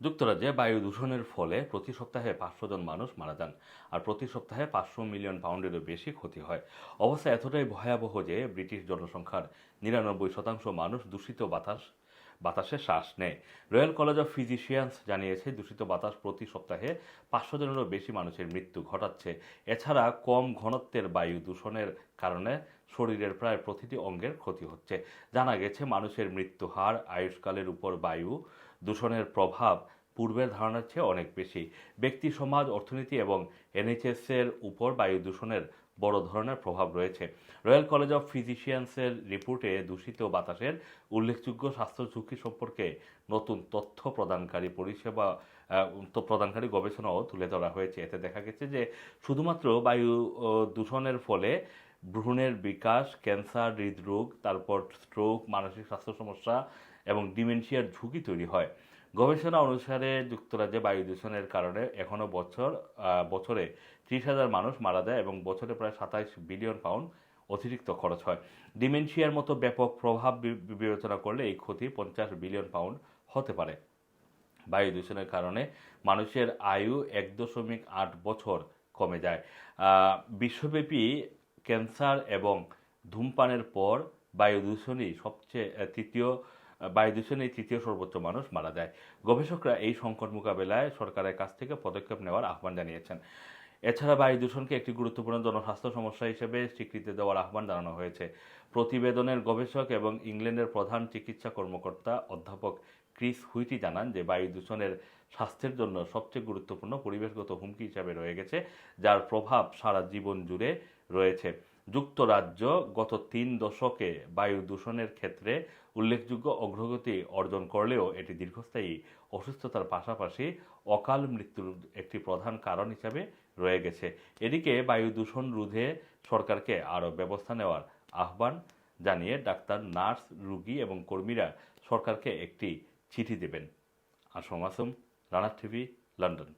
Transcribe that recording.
যুক্তরাজ্যে বায়ু দূষণের ফলে প্রতি সপ্তাহে পাঁচশো জন মানুষ মারা যান, আর প্রতি সপ্তাহে পাঁচশো মিলিয়ন পাউন্ডেরও বেশি ক্ষতি হয়। অবস্থা এতটাই ভয়াবহ যে ব্রিটিশ জনসংখ্যার নিরানব্বই শতাংশ মানুষ দূষিত বাতাস বাতাসে শ্বাস নেয়। রয়্যাল কলেজ অফ ফিজিশিয়ানস জানিয়েছে, দূষিত বাতাস প্রতি সপ্তাহে পাঁচশো জনেরও বেশি মানুষের মৃত্যু ঘটাচ্ছে। এছাড়া কম ঘনত্বের বায়ু দূষণের কারণে শরীরের প্রায় প্রতিটি অঙ্গের ক্ষতি হচ্ছে। জানা গেছে, মানুষের মৃত্যু হার আয়ুষ্কালের উপর বায়ু দূষণের প্রভাব পূর্বের ধারণার চেয়ে অনেক বেশি। ব্যক্তি, সমাজ, অর্থনীতি এবং এনএইচএস এর উপর বায়ু দূষণের বড় ধরনের প্রভাব রয়েছে। রয়্যাল কলেজ অফ ফিজিশিয়ানসের রিপোর্টে দূষিত বাতাসের উল্লেখযোগ্য স্বাস্থ্য ঝুঁকি সম্পর্কে নতুন তথ্য প্রদানকারী পরিষেবা প্রদানকারী গবেষণাও তুলে ধরা হয়েছে। এতে দেখা গেছে যে শুধুমাত্র বায়ু দূষণের ফলে ভ্রূণের বিকাশ, ক্যান্সার, হৃদরোগ, তারপর স্ট্রোক, মানসিক স্বাস্থ্য সমস্যা এবং ডিমেনশিয়ার ঝুঁকি তৈরি হয়। গবেষণা অনুসারে যুক্তরাজ্যে বায়ু দূষণের কারণে এখনও বছর বছরে ত্রিশ হাজার মানুষ মারা যায় এবং বছরে প্রায় সাতাইশ বিলিয়ন পাউন্ড অতিরিক্ত খরচ হয়। ডিমেনশিয়ার মতো ব্যাপক প্রভাব বিবেচনা করলে এই ক্ষতি পঞ্চাশ বিলিয়ন পাউন্ড হতে পারে। বায়ু দূষণের কারণে মানুষের আয়ু এক দশমিক আট বছর কমে যায়। বিশ্বব্যাপী ক্যান্সার এবং ধূমপানের পর বায়ু দূষণই সবচেয়ে তৃতীয় আহ, বায়ু দূষণেই তৃতীয় সর্বোচ্চ মানুষ মারা যায়। গবেষকরা এই সংকট মোকাবেলায় সরকারের কাছ থেকে পদক্ষেপ নেওয়ার আহ্বান জানিয়েছেন। এছাড়া বায়ু দূষণকে একটি গুরুত্বপূর্ণ জনস্বাস্থ্য সমস্যা হিসেবে স্বীকৃতি দেওয়ার আহ্বান জানানো হয়েছে। প্রতিবেদনের গবেষক এবং ইংল্যান্ডের প্রধান চিকিৎসা কর্মকর্তা অধ্যাপক ক্রিস হুইটি জানান যে বায়ু দূষণের স্বাস্থ্যের জন্য সবচেয়ে গুরুত্বপূর্ণ পরিবেশগত হুমকি হিসাবে রয়ে গেছে যার প্রভাব সারা জীবন জুড়ে রয়েছে। যুক্তরাজ্য গত তিন দশকে বায়ু দূষণের ক্ষেত্রে উল্লেখযোগ্য অগ্রগতি অর্জন করলেও এটি দীর্ঘস্থায়ী অসুস্থতার পাশাপাশি অকাল মৃত্যুর একটি প্রধান কারণ হিসাবে রয়ে গেছে। এদিকে বায়ু দূষণ রোধে সরকারকে আরও ব্যবস্থা নেওয়ার আহ্বান জানিয়ে ডাক্তার, নার্স, রুগী এবং কর্মীরা সরকারকে একটি চিঠি দেবেন। Assam Assam Rana TV, London.